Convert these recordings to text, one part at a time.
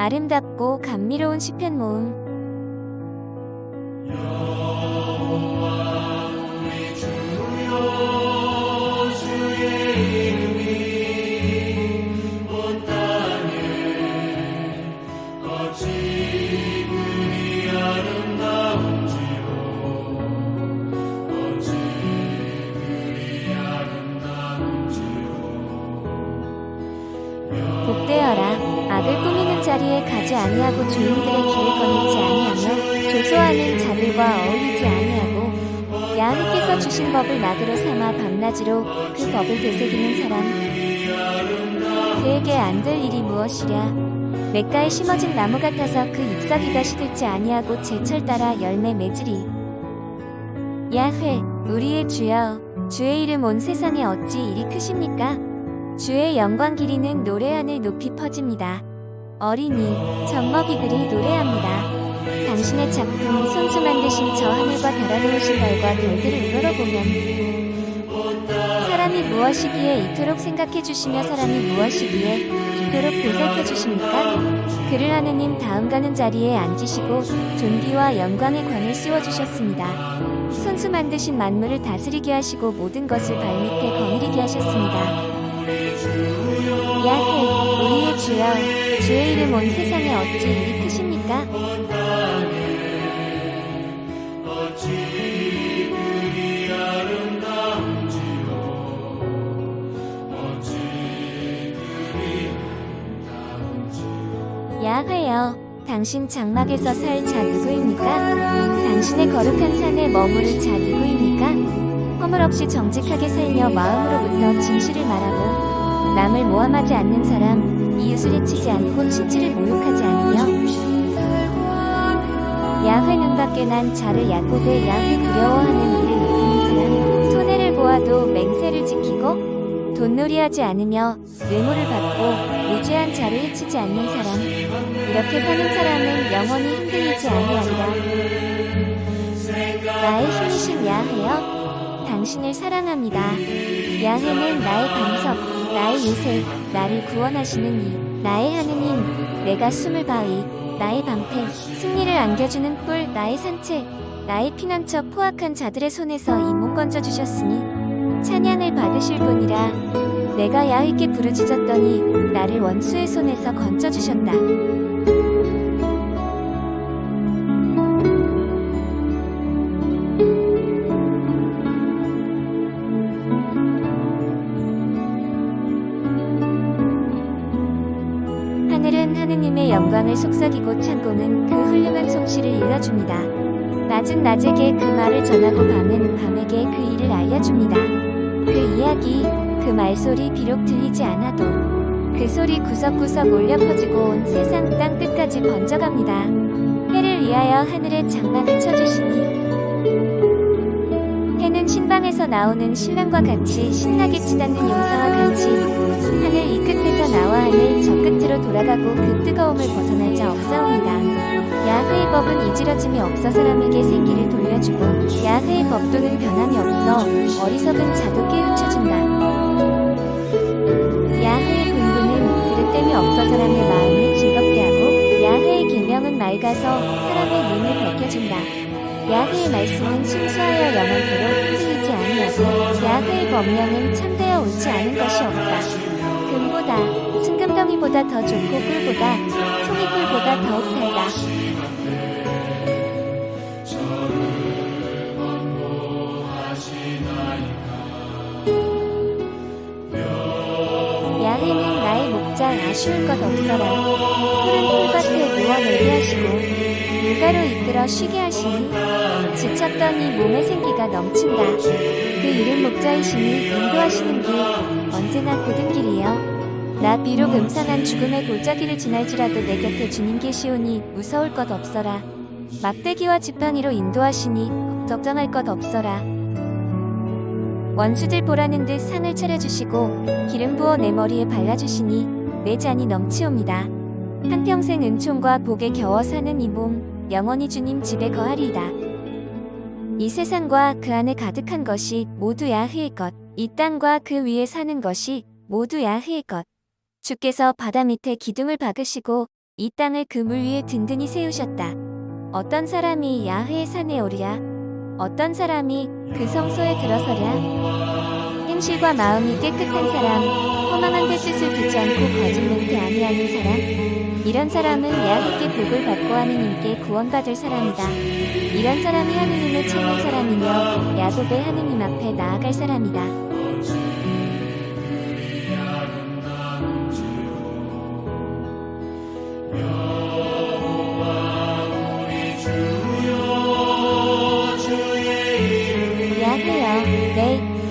아름답고 감미로운 시편 모음. 복되어라 악을 꾸미 는 자리에 가지 아니하고 주인들의 길을 거닐지 아니하며 조소하는 자들과 어울리지 아니하고 야훼께서 주신 법을 낙으로 삼아 밤낮으로 그 법을 되새기는 사람. 그에게 안 될 일이 무엇이랴? 냇가에 심어진 나무 같아서 그 잎사귀가 시들지 아니하고 제철 따라 열매 맺으리. 야훼 우리의 주여 주의 이름 온 세상에 어찌 이리 크십니까? 주의 영광 길이는 노래 하늘 높이 퍼집니다. 어린이, 젖먹이들이 노래합니다. 당신의 작품 손수 만드신 저 하늘과 달아놓으신 달과 별들을 우러러보면 사람이 무엇이기에 이토록 생각해 주시며 사람이 무엇이기에 이토록 보살펴 주십니까? 그를 하느님 다음 가는 자리에 앉으시고 존귀와 영광의 관을 씌워 주셨습니다. 손수 만드신 만물을 다스리게 하시고 모든 것을 발밑에 거느리게 하셨습니다. 야훼 우리의 주여 주의 이름 온 세상에 어찌 이리 크십니까? 야훼여 당신 장막에서 살 자 누구입니까? 당신의 거룩한 산에 머무를 자 누구입니까? 허물 없이 정직하게 살며 마음으로부터 진실을 말하고 남을 모함하지 않는 사람, 이웃을 해치지 않고 친지를 모욕하지 않으며 야훼 눈밖에 난 자를 약고되 야훼 두려워하는 이를 높이는 사람, 손해를 보아도 맹세를 지키고 돈놀이하지 않으며 뇌물을 받고 무죄한 자를 해치지 않는 사람, 이렇게 사는 사람은 영원히 흔들리지 아니하리라. 나의 힘이신 야훼여 당신을 사랑합니다. 야훼는 나의 반석, 나의 요새, 나를 구원하시는 이, 나의 하느님, 내가 숨을 바위, 나의 방패, 승리를 안겨주는 뿔, 나의 산책, 나의 피난처 포악한 자들의 손에서 이 몸 건져주셨으니 찬양을 받으실 분이라 내가 야훼께 부르짖었더니 나를 원수의 손에서 건져주셨다. 영광을 속삭이고 창고는 그 훌륭한 솜씨를 일러줍니다. 낮은 낮에게 그 말을 전하고 밤은 밤에게 그 일을 알려줍니다. 그 이야기, 그 말소리 비록 들리지 않아도 그 소리 구석구석 울려 퍼지고 온 세상 땅 끝까지 번져갑니다. 해를 위하여 하늘에 장막을 쳐주시니 해는 신방에서 나오는 신랑과 같이 신나게 치닫는 용사와 같이 하늘 이 끝에서 나와 하늘 저 끝으로 돌아가고 그 뜨거움을 벗어 날자 없사옵니다. 야훼의 법은 이지러짐이 없어 사람에게 생기를 돌려주고 야훼의 법도는 변함이 없어 어리석은 자도 깨우쳐준다. 야훼의 분부는 그릇됨이 없어 사람의 마음을 즐겁게 하고 야훼의 계명은 맑아서 사람의 눈을 밝혀준다. 야훼의 말씀은 순수하여 영원토록 흔들리지 아니하고 야훼의 법령은 참되어 옳지 않은 것이 없다. 금보다 승금덩이보다 더 좋고 꿀보다 송이 꿀보다 더욱 달다. 야훼는 나의 목자 아쉬울 것 없어라. 푸른 풀밭에 누워 놀게 하시고 물가로 이끌어 쉬게 하시니 지쳤더니 몸에 생기가 넘친다. 그 이름 목자이시니 인도하시는 길 언제나 고든 길이여. 나 비록 음산한 죽음의 골짜기를 지날지라도 내 곁에 주님 계시오니 무서울 것 없어라. 막대기와 지팡이로 인도하시니 걱정할 것 없어라. 원수들 보라는 듯 상을 차려주시고 기름 부어 내 머리에 발라주시니 내 잔이 넘치옵니다. 한평생 은총과 복에 겨워 사는 이 몸 영원히 주님 집에 거하리이다. 이 세상과 그 안에 가득한 것이 모두 야훼의 것, 이 땅과 그 위에 사는 것이 모두 야훼의 것. 주께서 바다 밑에 기둥을 박으시고 이 땅을 그물 위에 든든히 세우셨다. 어떤 사람이 야훼의 산에 오리랴? 어떤 사람이 그 성소에 들어서랴? 행실과 마음이 깨끗한 사람, 허망한 데 뜻을 두지 않고 거짓 맹세 아니하는 사람, 이런 사람은 야훼께 복을 받고 하느님께 구원받을 사람이다. 이런 사람이 하느님을 찾는 사람이며 야곱의 하느님 앞에 나아갈 사람이다.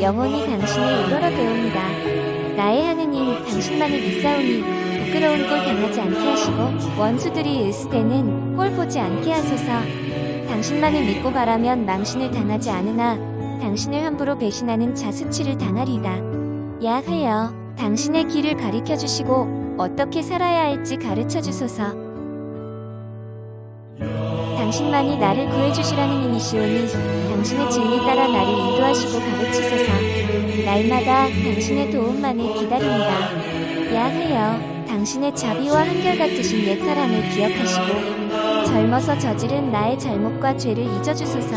영혼이 당신을 우러러 배웁니다. 나의 하느님, 당신만을 믿사오니 부끄러운 꼴 당하지 않게 하시고 원수들이 으스대는 꼴 보지 않게 하소서. 당신만을 믿고 바라면 망신을 당하지 않으나 당신을 함부로 배신하는 자 수치를 당하리이다. 야훼여, 당신의 길을 가리켜 주시고 어떻게 살아야 할지 가르쳐 주소서. 당신만이 나를 구해 주시라는 이미시오니 당신의 진리 따라 인도 하시고 가르치소서. 날마다 당신의 도움만을 기다립니다. 야훼여, 당신의 자비와 한결같으신 옛사랑을 기억하시고 젊어서 저지른 나의 잘못과 죄를 잊어주소서.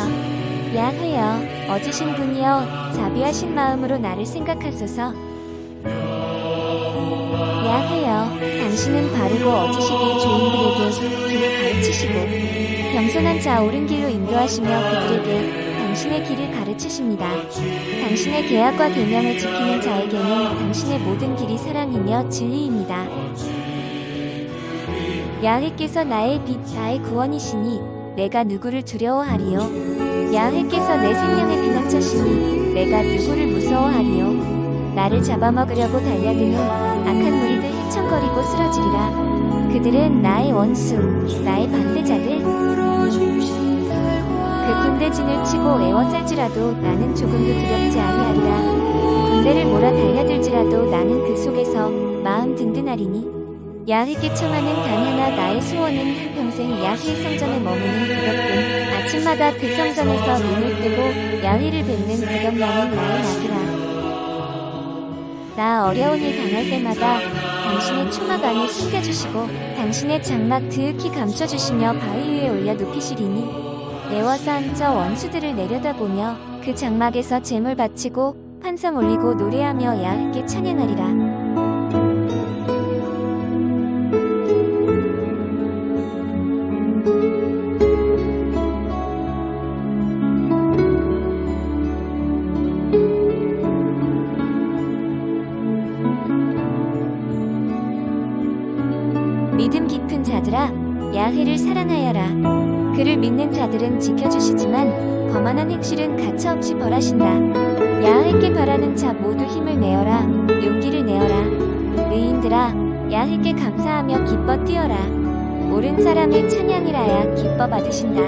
야훼여, 어지신 분이여, 자비하신 마음으로 나를 생각하소서. 야훼여, 당신은 바르고 어지시기의 죄인들에게 길을 가르치시고 겸손한 자 옳은 길로 인도하시며 그들에게 당신의 길을 가르치십니다. 당신의 계약과 계명을 지키는 자에게는 당신의 모든 길이 사랑이며 진리입니다. 야훼께서 나의 빛, 나의 구원이시니 내가 누구를 두려워하리요? 야훼께서 내 생명의 피난처시니 내가 누구를 무서워하리요? 나를 잡아먹으려고 달려드는 악한 무리들 휘청거리고 쓰러지리라. 그들은 나의 원수, 나의 반대자들. 그 군대진을 치고 애워쌀지라도 나는 조금도 두렵지 아니하리라. 군대를 몰아 달려들지라도 나는 그 속에서 마음 든든하리니. 야훼께 청하는 단 하나 나의 소원은 한평생 야훼 성전에 머무는 그것뿐 아침마다 그 성전에서 눈을 뜨고 야훼를 뵙는 그것만이 나의 낙이라. 나 어려운 일 당할 때마다 당신의 초막 안에 숨겨주시고 당신의 장막 드윽히 감춰주시며 바위 위에 올려 눕히시리니 내워서 앉아 원수들을 내려다보며 그 장막에서 재물 바치고 환상 올리고 노래하며 야훼께 찬양하리라. 믿음 깊은 자들아 야훼를 사랑하여라. 그를 믿는 자들은 지켜주시지만 거만한 행실은 가차없이 벌하신다. 야훼께 바라는 자 모두 힘을 내어라. 용기를 내어라. 의인들아 야훼께 감사하며 기뻐 뛰어라. 옳은 사람의 찬양이라야 기뻐 받으신다.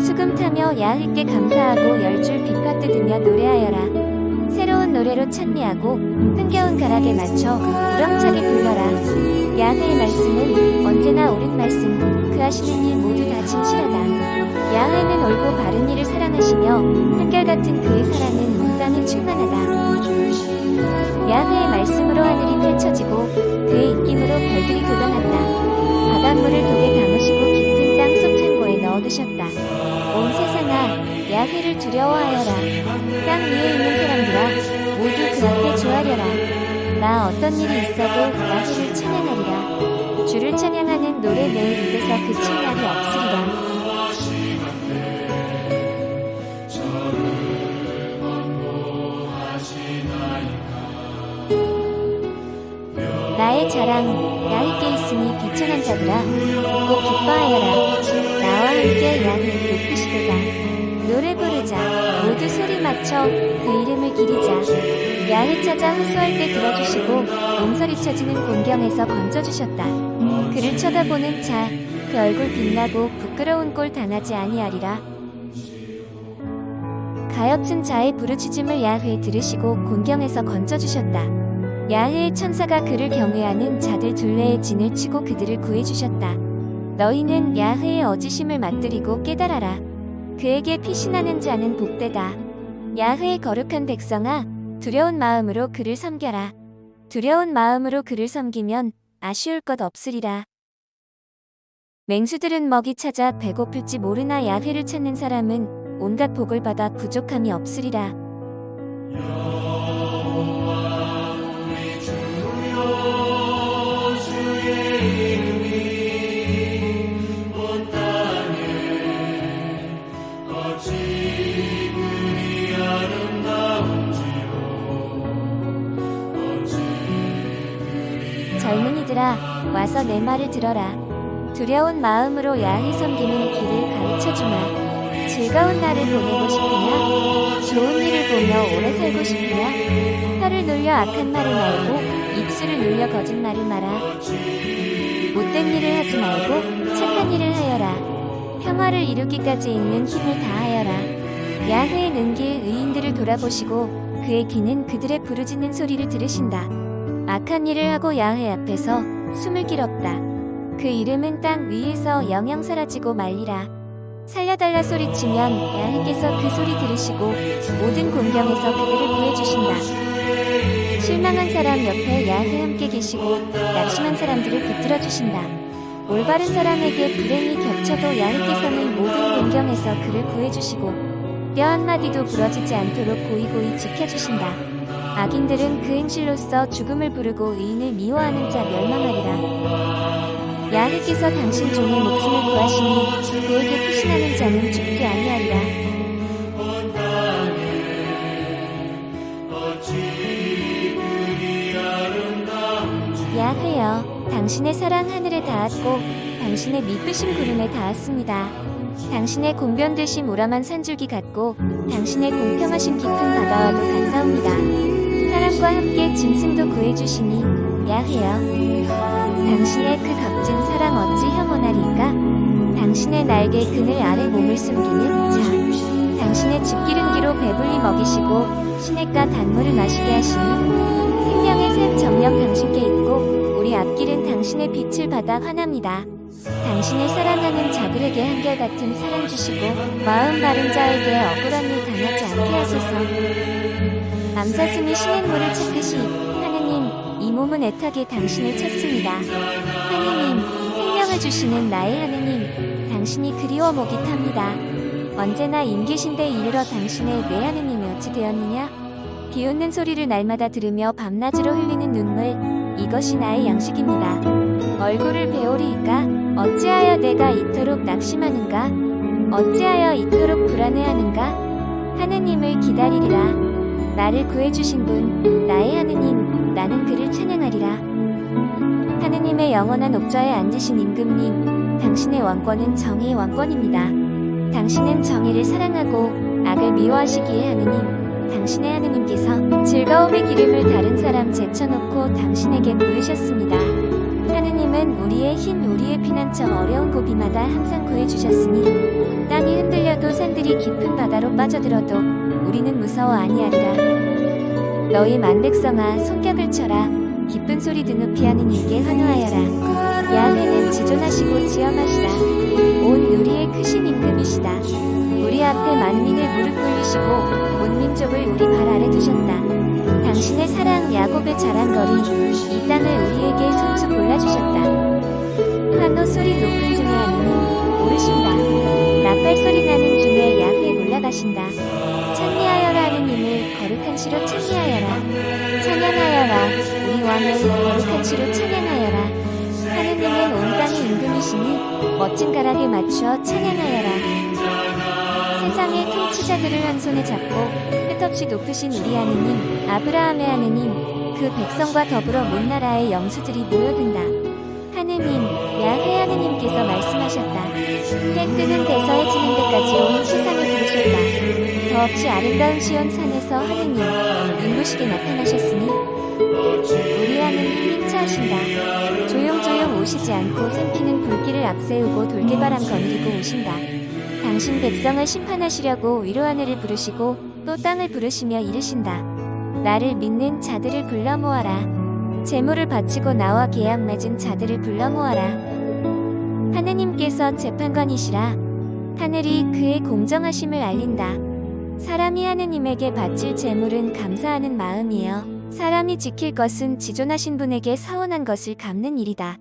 수금 타며 야훼께 감사하고 열줄 빛과 뜯으며 노래하여라. 새로운 노래로 찬미하고 흥겨운 가락에 맞춰 우렁차게 야훼의 말씀은 언제나 옳은 말씀, 그 하시는 일 모두 다 진실하다. 야훼는 옳고 바른 일을 사랑하시며 한결같은 그의 사랑은 온 땅에 충만하다. 야훼의 말씀으로 하늘이 펼쳐지고 그의 입김으로 별들이 돋아난다. 바닷물을 독에 담으시고 깊은 땅 숲창고에 넣어두셨다. 온 세상아, 야훼를 두려워하여라. 땅 위에 있는 사람들아, 모두 그 앞에 조하려라. 나 어떤 일이 있어도 야훼를 찬양하리라. 주를 찬양하는 노래 내 입에서 그칠 날이 없으리라. 나의 자랑, 야훼께 있으니 비천한 자들아, 듣고 기뻐하여라. 나와 함께 야훼 높이시도다. 노래 부르자, 모두 소리 맞춰 그 이름을 기리자. 야훼 찾아 호소할 때 들어주시고 몸서리 쳐지는 곤경에서 건져주셨다. 그를 쳐다보는 자, 그 얼굴 빛나고 부끄러운 꼴 당하지 아니하리라. 가엾은 자의 부르짖음을 야훼 들으시고 곤경에서 건져주셨다. 야훼의 천사가 그를 경외하는 자들 둘레에 진을 치고 그들을 구해주셨다. 너희는 야훼의 어지심을 맛들이고 깨달아라. 그에게 피신하는 자는 복되다. 야훼의 거룩한 백성아, 두려운 마음으로 그를 섬겨라. 두려운 마음으로 그를 섬기면 아쉬울 것 없으리라. 맹수들은 먹이 찾아 배고플지 모르나 야훼를 찾는 사람은 온갖 복을 받아 부족함이 없으리라. 젊은이들아 와서 내 말을 들어라. 두려운 마음으로 야훼 섬기는 길을 가르쳐 주마. 즐거운 날을 보내고 싶으냐? 좋은 일을 보며 오래 살고 싶으냐? 혀를 놀려 악한 말을 말고 입술을 놀려 거짓말을 말아. 못된 일을 하지 말고 착한 일을 하여라. 평화를 이루기까지 있는 힘을 다하여라. 야훼의 능길 의인들을 돌아보시고 그의 귀는 그들의 부르짖는 소리를 들으신다. 악한 일을 하고 야훼 앞에서 숨을 길었다. 그 이름은 땅 위에서 영영 사라지고 말리라. 살려달라 소리치면 야훼께서 그 소리 들으시고 모든 공경에서 그들을 구해주신다. 실망한 사람 옆에 야훼 함께 계시고 낙심한 사람들을 붙들어 주신다. 올바른 사람에게 불행이 겹쳐도 야훼께서는 모든 공경에서 그를 구해주시고 뼈 한마디도 부러지지 않도록 고이고이 지켜주신다. 악인들은 그 행실로서 죽음을 부르고 의인을 미워하는 자 멸망하리라. 야훼께서 당신 종의 목숨을 구하시니 그에게 피신하는 자는 죽지 아니하리라. 야훼여, 당신의 사랑 하늘에 닿았고 당신의 미쁘신 구름에 닿았습니다. 당신의 공변되심 우람한 산줄기 같고 당신의 공평하신 깊은 바다와도 같사옵니다. 사람과 함께 짐승도 구해주시니 야훼여 당신의 그 값진 사랑 어찌 혐오나리까 당신의 날개 그늘 아래 몸을 숨기는 자 당신의 집기름기로 배불리 먹이시고 시냇가 단물을 마시게 하시니 생명의 샘 정령 당신께 있고 우리 앞길은 당신의 빛을 받아 환합니다. 당신을 사랑하는 자들에게 한결같은 사랑 주시고 마음 바른 자에게 억울한 일 당하지 않게 하소서. 암사슴이 시냇물을 찾듯이 하느님 이 몸은 애타게 당신을 찾습니다. 하느님 생명을 주시는 나의 하느님 당신이 그리워 목이 탑니다. 언제나 임계신데 이르러 당신의 내 하느님이 어찌 되었느냐? 비웃는 소리를 날마다 들으며 밤낮으로 흘리는 눈물 이것이 나의 양식입니다. 얼굴을 배우리이까 어찌하여 내가 이토록 낙심하는가? 어찌하여 이토록 불안해하는가? 하느님을 기다리리라. 나를 구해주신 분, 나의 하느님, 나는 그를 찬양하리라. 하느님의 영원한 옥좌에 앉으신 임금님, 당신의 왕권은 정의의 왕권입니다. 당신은 정의를 사랑하고 악을 미워하시기에 하느님, 당신의 하느님께서 즐거움의 기름을 다른 사람 제쳐놓고 당신에게 부으셨습니다. 하느님은 우리의 힘, 우리의 피난처 어려운 고비마다 항상 구해주셨으니 땅이 흔들려도 산들이 깊은 바다로 빠져들어도 우리는 무서워 아니하리라. 너희 만백성아 손뼉을 쳐라. 기쁜 소리 드높이 하느님께 환호하여라. 야훼는 지존하시고 지엄하시다. 온 우리의 크신 임금이시다. 우리 앞에 만민을 무릎 꿇리시고 온 민족을 우리 발 아래 두셨다. 당신의 사랑 야곱의 자랑거리 이 땅을 우리에게 손수 골라주셨다. 환호 소리 높은 중에 하느님 오르신다. 나팔 소리 나는 중에 야훼 올라가신다. 찬미하여라 하느님을 거룩한 시로 찬미하여라. 찬양하여라 우리 왕을 거룩한 시로 찬양하여라. 하느님은 온 땅의 임금이시니 멋진 가락에 맞추어 찬양하여라. 세상의 통치자들을 한 손에 잡고 끝없이 높으신 우리 하느님 아브라함의 하느님 그 백성과 더불어 문 나라의 영수들이 모여든다. 하느님 야훼 하느님께서 말씀하셨다. 해 뜨는 데서 해지는 데까지 온 세상을 부르셨다. 더없이 아름다운 시온 산에서 하느님 눈부시게 나타나셨으니 우리 하느님 행차하신다. 조용조용 오시지 않고 샘피는 불길을 앞세우고 돌개바람 거느리고 오신다. 당신 백성을 심판하시려고 위로 하늘을 부르시고 또 땅을 부르시며 이르신다. 나를 믿는 자들을 불러 모아라. 재물을 바치고 나와 계약 맺은 자들을 불러 모아라. 하느님께서 재판관이시라. 하늘이 그의 공정하심을 알린다. 사람이 하느님에게 바칠 재물은 감사하는 마음이에요. 사람이 지킬 것은 지존하신 분에게 사원한 것을 갚는 일이다.